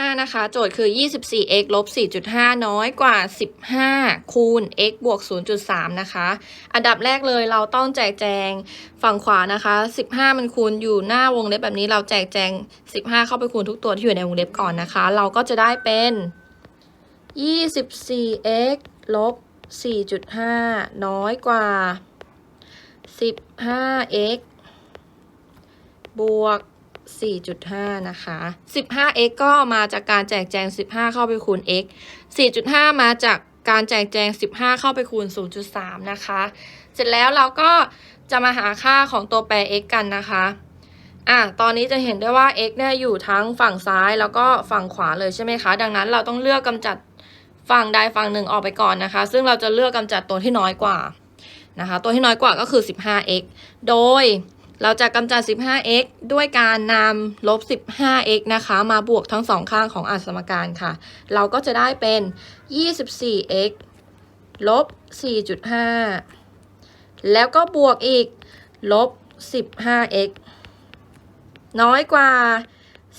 5 นะคะ โจทย์คือ 24x ลบ 4.5 น้อยกว่า 15 คูณ x บวก 0.3 นะคะ อันดับแรกเลยเราต้องแจกแจงฝั่งขวานะคะ 15 มันคูณอยู่หน้าวงเล็บแบบนี้เราแจกแจง 15 เข้าไปคูณทุกตัวที่อยู่ในวงเล็บก่อนนะคะ เราก็จะได้เป็น 24x ลบ 4.5 น้อยกว่า 15x บวก 4.5 นะคะ 15x ก็มาจากการแจกแจง 15 เข้าไปคูณ x 4.5 มาจากการแจกแจง 15 เข้าไปคูณ 0.3 นะคะ เสร็จแล้วเราก็จะมาหาค่าของตัวแปร x กันนะคะ อะ ตอนนี้จะเห็นได้ว่า x เนี่ยอยู่ทั้งฝั่งซ้ายแล้วก็ฝั่งขวาเลยใช่ไหมคะ ดังนั้นเราต้องเลือกกำจัดฝั่งใดฝั่งหนึ่งออกไปก่อนนะคะ ซึ่งเราจะเลือกกำจัดตัวที่น้อยกว่านะคะ ตัวที่น้อยกว่าก็คือ 15x โดย เราจะกำจัด 15x ด้วยการนำลบ 15x นะคะ มาบวกทั้งสองข้างของอัสมการค่ะ เราก็จะได้เป็น 24x ลบ 4.5 แล้วก็บวกอีก ลบ 15x น้อยกว่า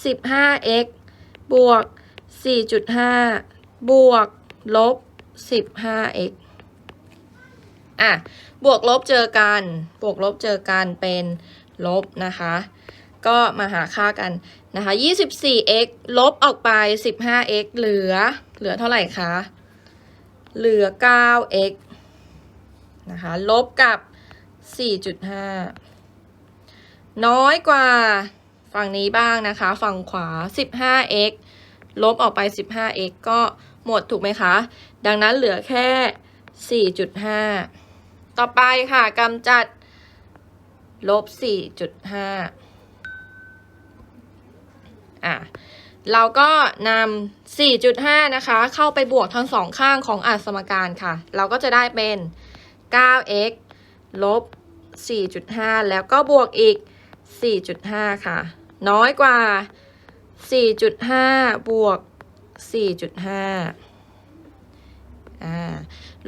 15x บวก 4.5 บวก ลบ 15x อะบวกลบเจอกัน บวกลบเจอกันเป็นลบนะคะ ก็มาหาค่ากันนะคะ 24x ลบออกไป 15x เหลือ เหลือเท่าไหร่คะ เหลือ 9x นะคะ ลบกับ 4.5 น้อยกว่าฝั่งนี้บ้างนะคะ ฝั่งขวา 15x ลบออกไป 15x ก็หมดถูกไหมคะ ดังนั้นเหลือแค่ 4.5 ต่อไปค่ะกำจัดลบ4.5อะเราก็นำ 4.5 นะคะ เข้าไปบวกทั้งสองข้างของอัสมการค่ะ เราก็จะได้เป็น 9x ลบ 4.5 แล้วก็บวกอีก 4.5 ค่ะ น้อยกว่า 4.5 บวก 4.5 อ่า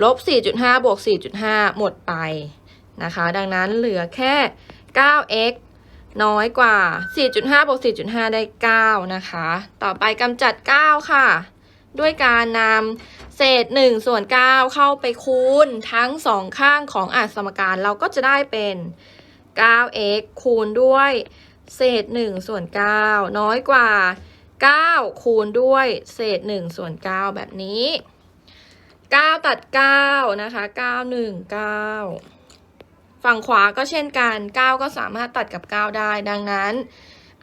ลบ 4.5 บวก 4.5 หมดไปนะคะ ดังนั้นเหลือแค่ 9x น้อยกว่า 4.5 บวก 4.5 ได้ 9 นะคะ ต่อไปกำจัด 9 ค่ะ ด้วยการนำเศษ 1 ส่วน 9 เข้าไปคูณทั้งสองข้างของอัสมการเราก็จะได้เป็น 9x คูณด้วย เศษ 1 ส่วน 9 น้อยกว่า 9 คูณด้วย เศษ 1 ส่วน 9 แบบนี้ 9 ตัด 9 นะคะ 9 1 9 ฝั่งขวาก็เช่นกัน 9 ก็สามารถตัดกับ 9 ได้ ดังนั้น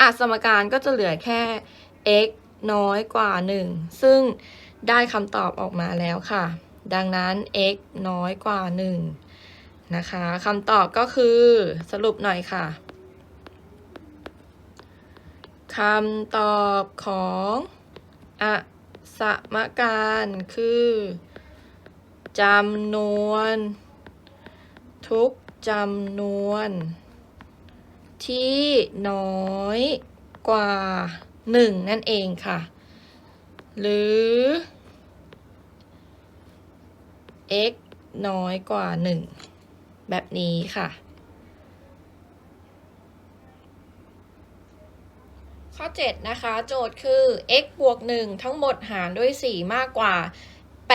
อัสมการก็จะเหลือแค่ x น้อยกว่า 1 ซึ่งได้คำตอบออกมาแล้วค่ะ ดังนั้น x น้อยกว่า 1 นะคะคำตอบก็คือสรุปหน่อยค่ะคำตอบของอสมการคือ จำนวน ทุกจำนวน ที่น้อยกว่า 1 นั่นเองค่ะ หรือ x น้อยกว่า 1 แบบนี้ค่ะ ข้อ 7 นะคะ โจทย์คือ x บวก 1 ทั้งหมดหารด้วย 4 มากกว่า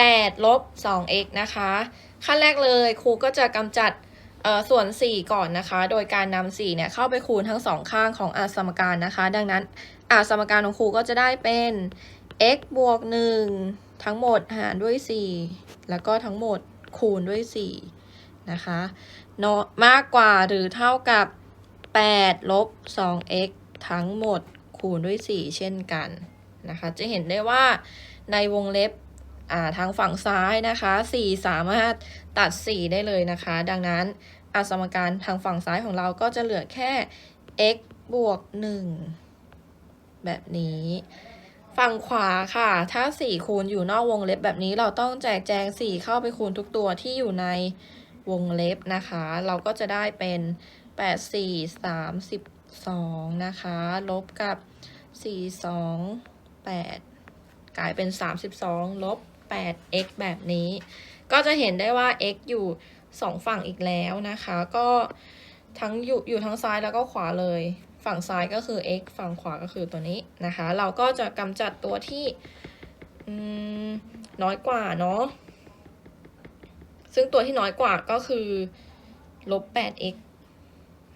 8 ลบ 2x นะคะ ขั้นแรกเลยครูก็จะกำจัดส่วน 4 ก่อนนะคะ โดยการนำ4เนี่ยเข้าไปคูณทั้งสองข้างของอาสมการนะคะ ดังนั้นอาสมการของครูก็จะได้เป็น x บวก 1 ทั้งหมดหารด้วย 4 แล้วก็ทั้งหมดคูณด้วย 4 นะคะเนาะมากกว่าหรือเท่ากับ 8 ลบ 2x ทั้งหมดคูณด้วย 4 เช่นกันนะคะ จะเห็นได้ว่าในวงเล็บ ทางฝั่งซ้ายนะคะ 4 สามารถตัด 4 ได้เลยนะคะ ดังนั้นอาสมการทางฝั่งซ้ายของเราก็จะเหลือแค่ x บวก 1 แบบนี้ ฝั่งขวาค่ะ ถ้า 4 คูณอยู่นอกวงเล็บแบบนี้เราต้องแจกแจง 4 เข้าไปคูณทุกตัวที่อยู่ในวงเล็บนะคะ เราก็จะได้เป็น 8 4 32 นะคะ ลบกับ 4 2 8 กลายเป็น 32 ลบ 8x แบบนี้ ก็จะเห็นได้ว่า x อยู่ 2 ฝั่งอีกแล้วนะคะ ก็ทั้งอยู่อยู่ทั้งซ้ายแล้วก็ขวาเลย ฝั่งซ้ายก็คือ x ฝั่งขวาก็คือตัวนี้นะคะ เราก็จะกำจัดตัวที่น้อยกว่าเนาะ ซึ่งตัวที่น้อยกว่าก็คือลบ 8x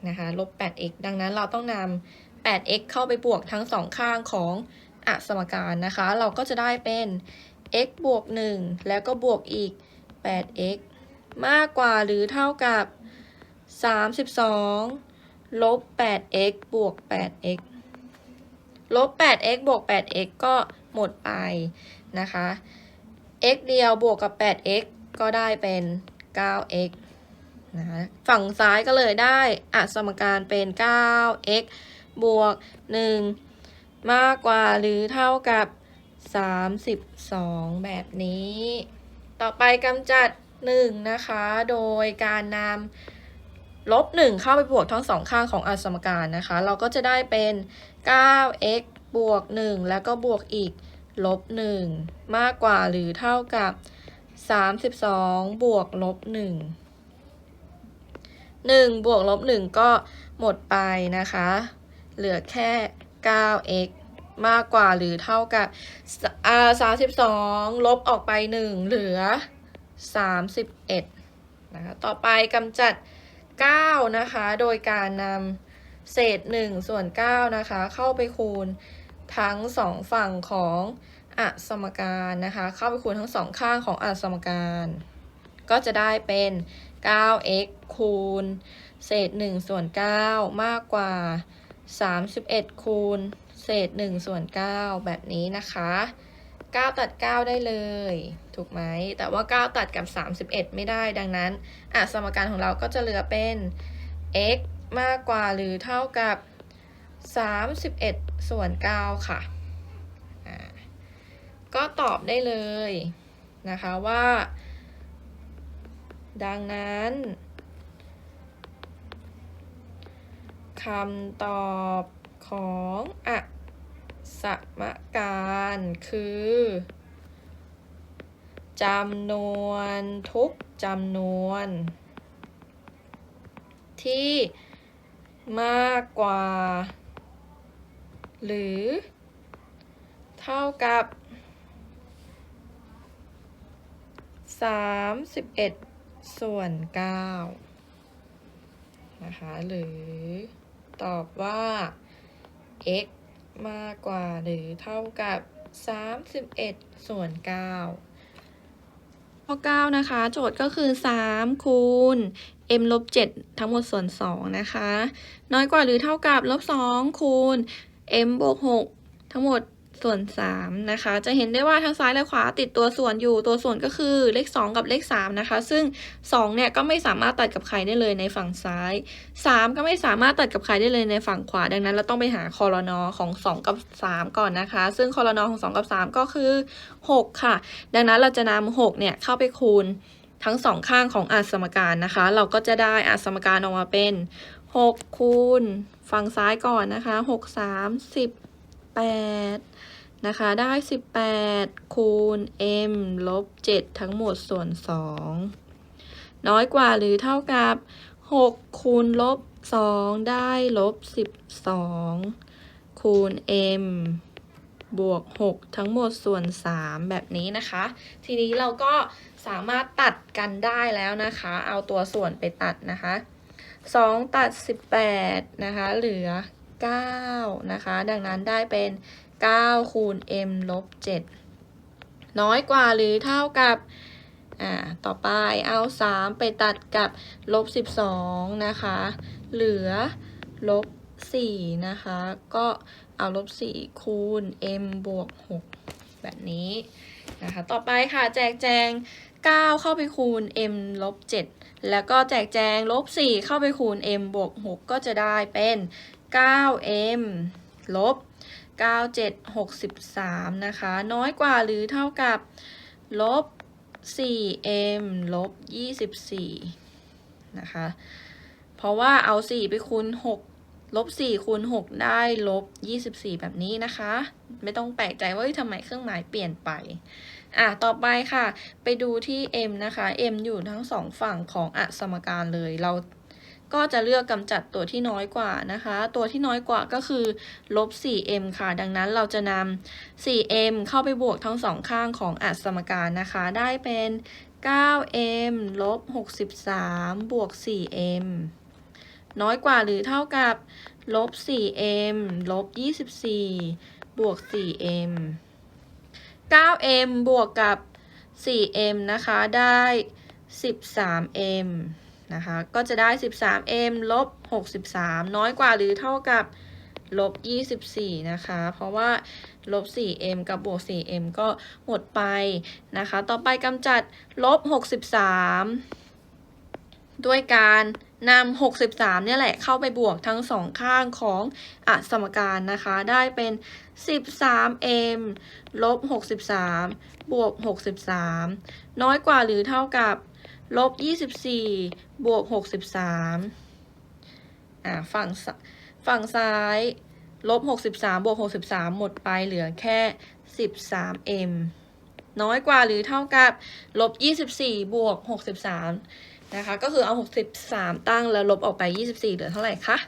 นะคะลบ 8x ดังนั้นเราต้องนำ 8x เข้าไปบวกทั้งสองข้างของอสมการนะคะ เราก็จะได้เป็น x บวก 1 แล้วก็บวกอีก 8x มากกว่าหรือเท่ากับ 32 ลบ 8x บวก 8x ลบ 8x บวก 8x ก็หมดไปนะคะ x เดียวบวกกับ 8x ก็ได้เป็น 9x นะะฝั่งซ้ายก็เลยได้อสมการเป็น 9x บวก 1 มากกว่าหรือเท่ากับ 32 แบบนี้ ต่อไปกำจัด 1 นะคะ โดยการนำลบ 1 เข้าไปบวกทั้งสองข้างของอสมการนะคะ เราก็จะได้เป็น 9x บวก 1 แล้วก็บวกอีกลบ 1 มากกว่าหรือเท่ากับ 32 บวกลบ 1 1 บวกลบ 1 ก็หมดไปนะคะ เหลือแค่ 9x มากกว่าหรือเท่ากับอ่า32ลบออกไป1เหลือ31นะคะต่อไปกำจัด9นะคะ โดยการนำเศษ1ส่วน9นะคะ เข้าไปคูณทั้งสองฝั่งของอสมการนะคะ เข้าไปคูณทั้งสองข้างของอสมการ ก็จะได้เป็น 9x คูณ เศษ1ส่วน9มากกว่า 31 คูณ เศษ1ส่วน9แบบนี้นะคะ 9 ตัด 9 ได้เลย ถูกไหม แต่ว่า 9 ตัดกับ 31 ไม่ได้ดังนั้นอะสมการของเราก็จะเหลือเป็น x มากกว่าหรือเท่ากับ 31 ส่วน 9 ค่ะอ่าก็ตอบได้เลยนะคะว่า ดังนั้นคำตอบของอะ สมการคือจำนวนทุกจำนวน ที่มากกว่า หรือ เท่ากับ 31 ส่วน 9 นะคะ หรือตอบว่า x มากกว่าหรือเท่ากับ 31 ส่วน 9 ข้อ 9 นะคะ โจทย์ก็คือ 3 คูณ m ลบ 7 ทั้งหมดส่วน 2 นะคะ น้อยกว่าหรือเท่ากับลบ 2 คูณ m บวก 6 ทั้งหมด ส่วน3นะคะ จะเห็นได้ว่าทั้งซ้ายและขวาติดตัวส่วนอยู่ ตัวส่วนก็คือเลข 2 กับเลข3นะคะ ซึ่ง2เนี่ยก็ไม่สามารถตัดกับใครได้เลยในฝั่งซ้าย 3 ก็ไม่สามารถตัดกับใครได้เลยในฝั่งขวา ดังนั้นเราต้องไปหาคอรนอของ 2 กับ 3 ก่อนนะคะ ซึ่งคอรนอของ 2 กับ 3 ก็คือ 6 ค่ะ ดังนั้นเราจะนำ6เนี่ยเข้าไปคูณทั้งสองข้างของอาสมการนะคะ เราก็จะได้อาสมการออกมาเป็น 6 คูณ ฝั่งซ้ายก่อนนะคะ 6 3 18 นะคะ ได้ 18 คูณ m ลบ 7 ทั้งหมดส่วน 2 น้อยกว่าหรือเท่ากับ 6 คูณลบ 2 ได้ลบ 12 คูณ m บวก 6 ทั้งหมดส่วน 3 แบบนี้นะคะ ทีนี้เราก็สามารถตัดกันได้แล้วนะคะ เอาตัวส่วนไปตัดนะคะ 2 ตัด 18 นะคะ เหลือ 9 นะคะ ดังนั้นได้เป็น 9 คูณ m ลบ 7 น้อยกว่าหรือเท่ากับอ่าต่อไปเอา 3 ไปตัดกับลบ 12 นะคะ เหลือลบ 4 นะคะ ก็เอาลบ 4 คูณ m บวก 6 แบบนี้นะคะ ต่อไปค่ะแจกแจง 9 เข้าไปคูณ m ลบ 7 แล้วก็แจกแจงลบ 4 เข้าไปคูณ m บวก 6 ก็จะได้เป็น 9m ลบ 97 63 นะคะ น้อยกว่าหรือเท่ากับ ลบ 4m ลบ 24 นะคะ เพราะว่าเอา 4 ไปคูณ 6 ลบ 4 คูณ 6 ได้ลบ 24 แบบนี้นะคะ ไม่ต้องแปลกใจว่าทำไมเครื่องหมายเปลี่ยนไป อะ ต่อไปค่ะ ไปดูที่ m นะคะ m อยู่ทั้งสองฝั่งของอสมการเลย เรา ก็จะเลือกกำจัดตัวที่น้อยกว่านะคะ ตัวที่น้อยกว่าก็คือลบ 4m ค่ะ ดังนั้นเราจะนำ 4m เข้าไปบวกทั้งสองข้างของอัสมการนะคะ ได้เป็น 9m ลบ 63 บวก 4m น้อยกว่าหรือเท่ากับลบ 4m ลบ 24 บวก 4m 9m บวกกับ 4m นะคะ ได้ 13m นะคะ ก็จะได้ 13m ลบ 63 น้อยกว่าหรือเท่ากับลบ 24 นะคะ เพราะว่าลบ 4m กับบวก 4m ก็หมดไปนะคะ ต่อไปกำจัดลบ 63 ด้วยการนำ 63 เนี่ยแหละเข้าไปบวกทั้งสองข้างของอสมการนะคะ ได้เป็น 13m ลบ 63 บวก 63 น้อยกว่าหรือเท่ากับ ลบ24บวก63อ่าฝั่งฝั่งซ้ายลบ63บวก63หมดไปเหลือแค่ 13m น้อยกว่าหรือเท่ากับลบ24บวก63นะคะก็คือเอา63ตั้งแล้วลบออกไป24เหลือเท่าไหร่คะ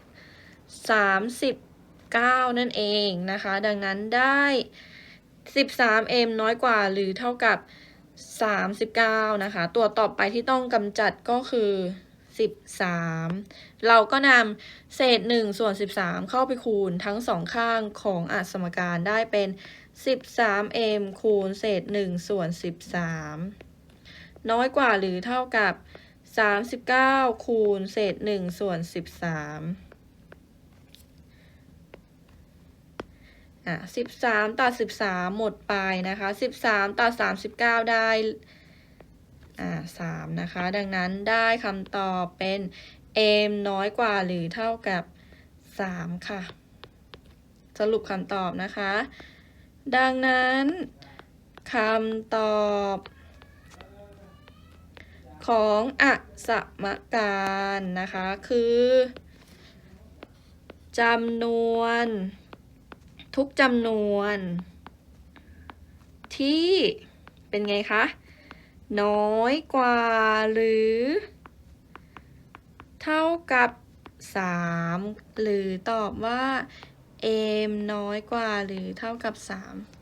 39นั่นเองนะคะ ดังนั้นได้ 13m น้อยกว่าหรือเท่ากับ 39นะคะ ตัวต่อไปที่ต้องกำจัดก็คือ13เราก็นำเศษ1ส่วน13เข้าไปคูณทั้งสองข้างของอสมการได้เป็น 13m คูณเศษ1ส่วน13น้อยกว่าหรือเท่ากับ39คูณเศษ1ส่วน13 อะสิบสามตัดสิบสามหมดไปนะคะสิบสามตัดสามสิบเก้าได้อ่าสามนะคะ ดังนั้นได้คำตอบเป็น m น้อยกว่าหรือเท่ากับสามค่ะ สรุปคำตอบนะคะ ดังนั้นคำตอบของอสมการนะคะ คือจำนวน ทุกจำนวน ที่เป็นไงคะ น้อยกว่าหรือ เท่ากับ 3 หรือตอบว่า m น้อยกว่าหรือเท่ากับ 3